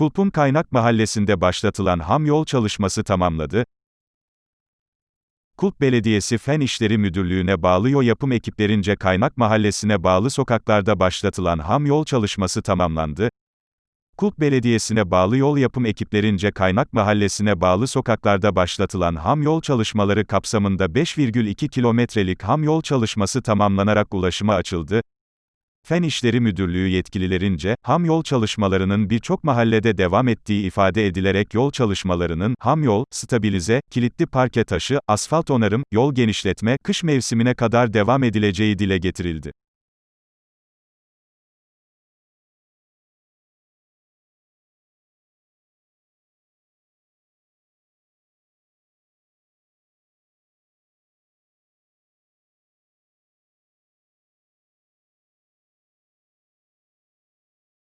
Kulpun Kaynak Mahallesi'nde başlatılan ham yol çalışması tamamladı. Kulp Belediyesi Fen İşleri Müdürlüğü'ne bağlı yol yapım ekiplerince Kaynak Mahallesi'ne bağlı sokaklarda başlatılan ham yol çalışması tamamlandı. Kulp Belediyesi'ne bağlı yol yapım ekiplerince Kaynak Mahallesi'ne bağlı sokaklarda başlatılan ham yol çalışmaları kapsamında 5,2 kilometrelik ham yol çalışması tamamlanarak ulaşıma açıldı. Fen İşleri Müdürlüğü yetkililerince, ham yol çalışmalarının birçok mahallede devam ettiği ifade edilerek yol çalışmalarının, ham yol, stabilize, kilitli parke taşı, asfalt onarım, yol genişletme, kış mevsimine kadar devam edileceği dile getirildi.